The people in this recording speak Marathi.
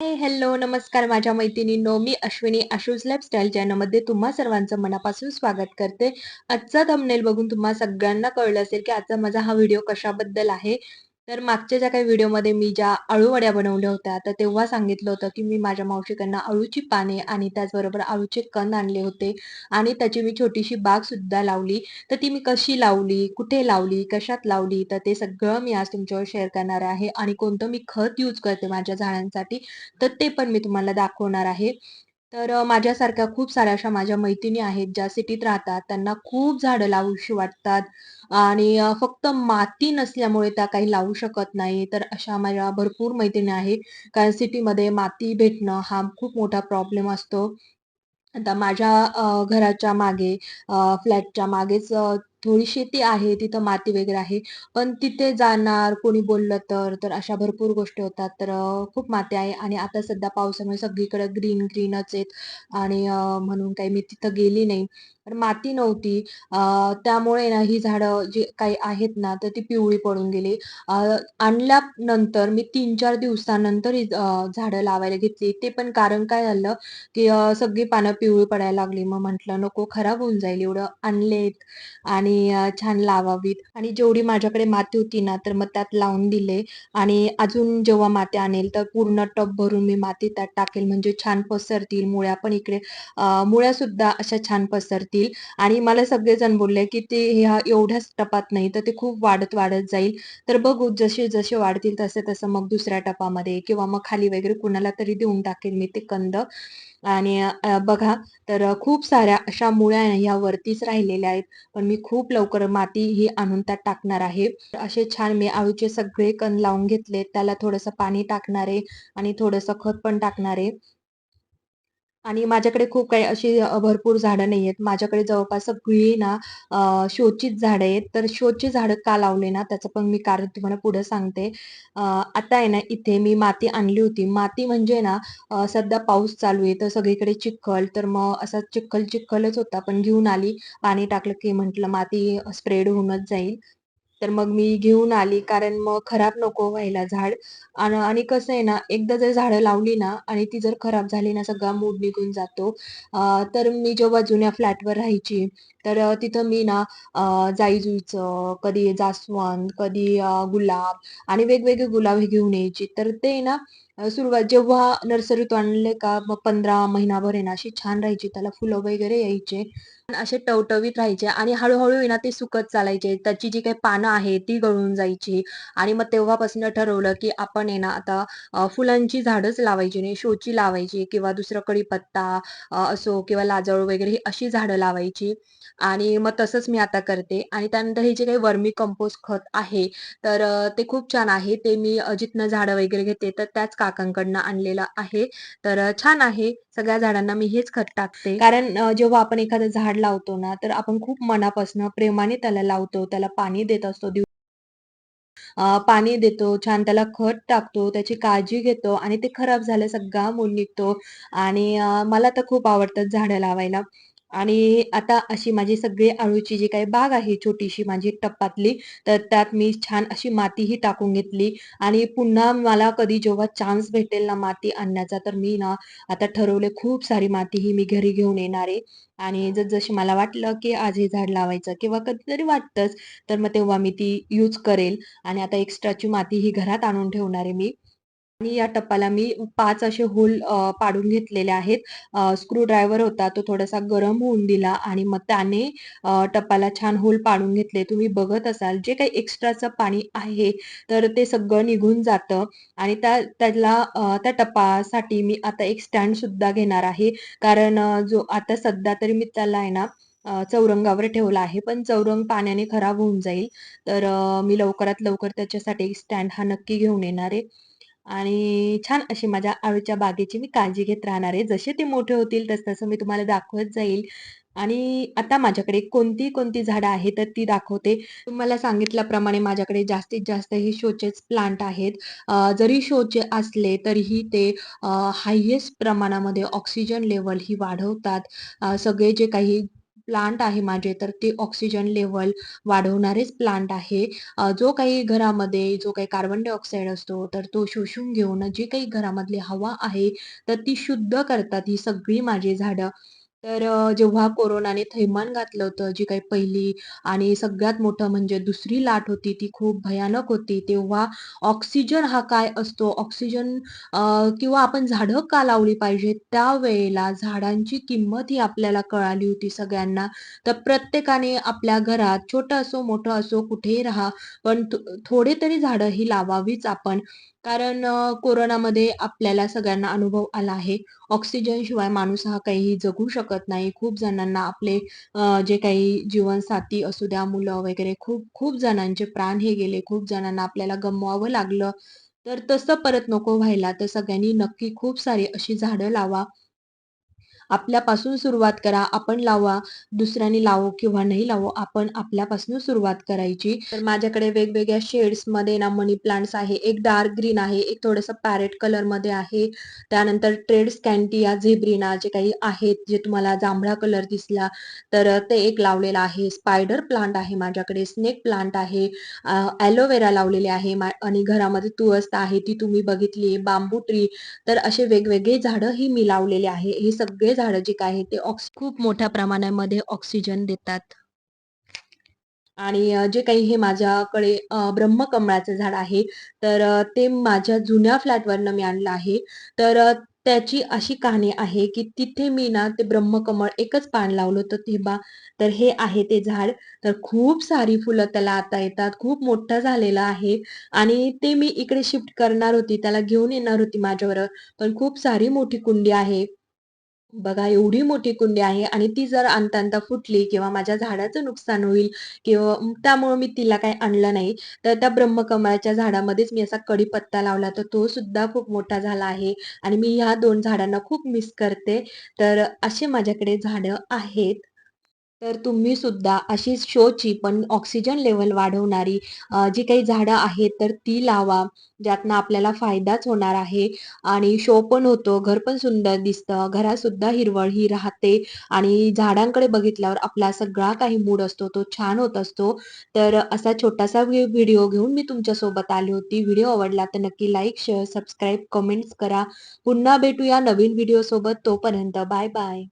हे हॅलो नमस्कार माझ्या मैत्रिणींनो. मी अश्विनी आशूज लाईफस्टाईल चॅनलमध्ये तुम्हा सर्वांचं मनापासून स्वागत करते. आजचा थंबनेल बघून तुम्हा सगळ्यांना कळलं असेल की आजचा माझा हा व्हिडिओ कशाबद्दल आहे. तर मागच्या ज्या काही व्हिडिओमध्ये मी ज्या अळूवड्या बनवल्या होत्या तर तेव्हा सांगितलं होतं की मी माझ्या मावशीकडनं अळूची पाने आणि त्याचबरोबर अळूचे कण आणले होते आणि त्याची मी छोटीशी बाग सुद्धा लावली. तर ती मी कशी लावली कुठे लावली कशात लावली तर ते सगळं मी आज तुमच्यावर शेअर करणार आहे आणि कोणतं मी खत यूज करते माझ्या झाडांसाठी तर ते पण मी तुम्हाला दाखवणार आहे. तर माझ्यासारख्या खूप साऱ्या अशा माझ्या मैत्रिणी आहेत ज्या सिटीत राहतात. त्यांना खूप झाडं लावूशी वाटतात. आणि फक्त माती नसल्यामुळे त्या काही लावू शकत नाही तर अशा माझ्या भरपूर मैत्रिणी आहेत कारण सिटीमध्ये माती भेटणं हा खूप मोठा प्रॉब्लेम असतो आता माझ्या घराच्या मागे फ्लॅटच्या मागेच थोडी शेती आहे, तिथं माती वगैरे आहे. पण तिथे जाणार, कोणी बोललं तर, तर अशा भरपूर गोष्टी होतात. तर खूप माती आहे आणि आता सध्या पावसामुळे सगळीकडे ग्रीन ग्रीनच आहेत आणि म्हणून काही मी तिथं गेली नाही. माती नव्हती त्यामुळे ना ही झाडं जी काही आहेत ना, तर ती पिवळी पडून गेली. आणल्यानंतर मी 3-4 दिवसानंतर ही झाडं लावायला घेतली. ते पण कारण काय झालं की सगळी पानं पिवळी पडायला लागली. मग म्हटलं नको खराब होऊन जाईल एवढं आणलेत आणि छान लावावीत आणि जेवढी माझ्याकडे माती होती ना, तर मग त्यात लावून दिले आणि अजून जेव्हा माती आणेल तर पूर्ण टब भरून मी माती त्यात टाकेल म्हणजे छान पसरतील. मुळ्या पण इकडे मुळ्या सुद्धा अशा छान पसरतील आणि मला सगळेजण बोलले की ते ह्या एवढ्याच टपात नाही तर ते खूप वाढत, वाढत जाईल. तर बघू जसे-जसे वाढतील तसे तसं मग दुसऱ्या टपामध्ये किंवा मग खाली वगैरे कुणाला तरी देऊन टाकेल मी ते कंद आणि बघा तर खूप साऱ्या अशा मुळ्या ह्या वरतीच राहिलेल्या आहेत. पण मी खूप लवकर माती ही आणून त्यात टाकणार आहे. असे छान मी आळूचे सगळे कण लावून घेतले. त्याला थोडंसं पाणी टाकणार आहे आणि थोडंसं खत पण टाकणार आहे. आणि माझ्याकडे खूप काही अशी भरपूर झाडं नाही आहेत माझ्याकडे जवळपास सगळी ना शोचीच झाडं आहेत. तर शोची झाडं का लावले ना, त्याचं पण मी कारण तुम्हाला पुढे सांगते. आता आहे ना, इथे मी माती आणली होती. माती म्हणजे ना सध्या पाऊस चालू आहे, तर सगळीकडे चिखल. तर मग असा चिखल-चिखलच होता. पण घेऊन आली. पाणी टाकलं की म्हटलं माती स्प्रेड होऊनच जाईल. तर मग मी घेऊन आली, कारण मग खराब नको व्हायला झाड. आणि कसं आहे ना, एकदा जर झाडं लावली ना आणि ती जर खराब झाली ना, सगळा मूड निघून जातो. तर मी जेव्हा जुन्या फ्लॅटवर राहायची, तर तिथं मी ना जाईजुईचं जाई-जुईचं, कधी जास्वंद, कधी गुलाब आणि वेगवेगळे गुलाब हे घेऊन यायची. तर ते ना सुरुवात जेव्हा नर्सरीतून आणले का मग 15 महिनाभर आहे ना, अशी छान राहायची. त्याला फुलं वगैरे यायचे. असे टवटवीत राहायचे आणि हळूहळू आहे ना, ते सुकत चालायचे. त्याची जी काही पानं आहेत, ती गळून जायची आणि मग तेव्हापासून ठरवलं, की आपण आहे ना, आता फुलांची झाडच लावायची नाही, शोची लावायची किंवा दुसरं कडीपत्ता असो किंवा लाजळू वगैरे ही अशी झाडं लावायची आणि मग तसंच मी आता करते आणि त्यानंतर हे जे काही वर्मी कंपोस्ट खत आहे, तर ते खूप छान आहे. ते मी अ, जिथनं झाडं वगैरे घेते, तर त्याच काकांकडनं आणलेलं आहे. तर छान आहे. सगळ्या झाडांना मी हेच खत टाकते. कारण जेव्हा आपण एखादं झाड लावतो ना, तर आपण खूप मनापासून प्रेमाने त्याला लावतो, त्याला पाणी देत असतो. पाणी देतो, छान त्याला खत टाकतो, त्याची काळजी घेतो आणि ते खराब झालं सगळा मूल निघतो आणि मला तर खूप आवडतात झाडं लावायला. आणि आता अशी माझी सगळी अळूची जी काही बाग आहे छोटीशी माझी टप्पातली, तर त्यात मी छान अशी मातीही टाकून घेतली आणि पुन्हा मला कधी जेव्हा चान्स भेटेल ना माती आणण्याचा, तर मी ना आता ठरवले खूप सारी माती ही मी घरी घेऊन येणार आहे आणि जसजशी मला वाटलं, की आज हे झाड लावायचं किंवा कधीतरी वाटतंच, तर मग तेव्हा मी ती यूज करेल. आणि आता एक्स्ट्राची माती ही घरात आणून ठेवणार आहे मी. आणि या टपाला मी पाच असे होल पाडून घेतलेले आहेत. स्क्रू ड्रायव्हर होता तो थोडासा गरम होऊन दिला आणि मग त्याने टपाला छान होल पाडून घेतले. तुम्ही बघत असाल जे काही एक्स्ट्राचं पाणी आहे, तर ते सगळं निघून जातं आणि त्या त्याला त्या टपासाठी मी आता एक स्टँड सुद्धा घेणार आहे. कारण जो आता सध्या तरी मी त्याला आहे ना चौरंगावर ठेवला आहे. पण चौरंग पाण्याने खराब होऊन जाईल. तर मी लवकरात लवकर त्याच्यासाठी एक स्टँड हा नक्की घेऊन येणार आहे. आणि छान अशी माझ्या आळूच्या बागेची मी काळजी घेत राहणार आहे. जसे ते मोठे होतील तसं-तसं मी तुम्हाला दाखवत जाईल. आणि आता माझ्याकडे कोणती-कोणती झाडं आहेत तर ती दाखवते. तुम्हाला सांगितल्याप्रमाणे माझ्याकडे जास्तीत जास्त हे शोचेच प्लांट आहेत. जरी शोचे असले तरीही ते हायेस्ट प्रमाणामध्ये ऑक्सिजन लेवल ही वाढवतात. सगळे जे काही प्लांट आहे माझे तर ते ऑक्सिजन लेवल वाढवणारेच प्लांट आहे. जो काही घरामध्ये जो काही कार्बन डायऑक्साईड असतो तर तो शोषून घेऊन जी काही घरामधली हवा आहे तर ती शुद्ध करतात ही सगळी माझी झाडं. तर जेव्हा कोरोनाने थैमान घातलं होतं जी काही पहिली आणि सगळ्यात मोठं म्हणजे दुसरी लाट होती ती खूप भयानक होती तेव्हा ऑक्सिजन हा काय असतो? ऑक्सिजन किंवा आपण झाडं का लावली पाहिजे त्यावेळेला झाडांची किंमत ही आपल्याला कळाली होती सगळ्यांना. तर प्रत्येकाने आपल्या घरात छोटं असो मोठं असो कुठेही राहा पण थोडे तरी झाडं ही लावावीच आपण. कारण कोरोनामध्ये आपल्याला सगळ्यांना अनुभव आला आहे. ऑक्सिजन शिवाय माणूस हा काही जगू शकत नाही. खूप जणांना आपले जे काही जीवनसाथी असू द्या मुलं वगैरे खूप खूप जणांचे प्राण हे गेले. खूप जणांना आपल्याला गमवावं लागलं. तर तसं परत नको व्हायला. तर सगळ्यांनी नक्की खूप सारी अशी झाडं लावा. आपल्यापासून सुरुवात करा. आपण लावा दुसऱ्यांनी लावो किंवा नाही लावो आपण आपल्यापासून सुरुवात करायची. तर माझ्याकडे वेगवेगळ्या शेड्समध्ये ना मनी प्लांट्स आहे. एक डार्क ग्रीन आहे एक थोडस पॅरेट कलरमध्ये आहे. त्यानंतर ट्रेड स्कॅन्टिया झेब्रिना जे काही आहेत जे तुम्हाला जांभळा कलर दिसला तर ते एक लावलेला आहे. स्पायडर प्लांट आहे माझ्याकडे स्नेक प्लांट आहे. ॲलोवेरा लावलेले आहे आणि घरामध्ये तुळस आहे ती तुम्ही बघितली बांबू ट्री तर असे वेगवेगळे झाडं ही मी लावलेले आहे. हे सगळे झाडं जे काय ते ऑक्स खूप मोठ्या प्रमाणामध्ये ऑक्सिजन देतात. आणि जे काही हे माझ्याकडे ब्रह्मकमळाचं झाड आहे तर ते माझ्या जुन्या फ्लॅटवरनं मी आणलं आहे. तर त्याची अशी कहाणी आहे की तिथे मी ना ते ब्रह्मकमळ एकच पान लावलं होतं तेव्हा तर हे आहे ते झाड. तर खूप सारी फुलं त्याला आता येतात खूप मोठं झालेलं आहे. आणि ते मी इकडे शिफ्ट करणार होती त्याला घेऊन येणार होती माझ्यावर पण खूप सारी मोठी कुंडी आहे. बघा एवढी मोठी कुंडी आहे आणि ती जर आणता आणता फुटली किंवा माझ्या झाडाचं नुकसान होईल किंवा त्यामुळं मी तिला काही आणलं नाही तर त्या ब्रह्मकमळाच्या झाडामध्येच मी असा कडीपत्ता लावला तर तो सुद्धा खूप मोठा झाला आहे आणि मी ह्या दोन झाडांना खूप मिस करते. तर असे माझ्याकडे झाडं आहेत. तर तुम्ही सुद्धा अशीच शोची पण ऑक्सिजन लेवल वाढवणारी जी काही झाडं आहेत तर ती लावा ज्यातनं आपल्याला फायदाच होणार आहे. आणि शो पण होतो घर पण सुंदर दिसतं घरातसुद्धा हिरवळ ही राहते. आणि झाडांकडे बघितल्यावर आपला सगळा काही मूड असतो तो छान होत असतो. तर असा छोटासा व्हिडिओ घेऊन मी तुमच्यासोबत आली होती. व्हिडिओ आवडला तर नक्की लाईक शेअर सबस्क्राईब कमेंट्स करा. पुन्हा भेटूया नवीन व्हिडिओसोबत तोपर्यंत बाय बाय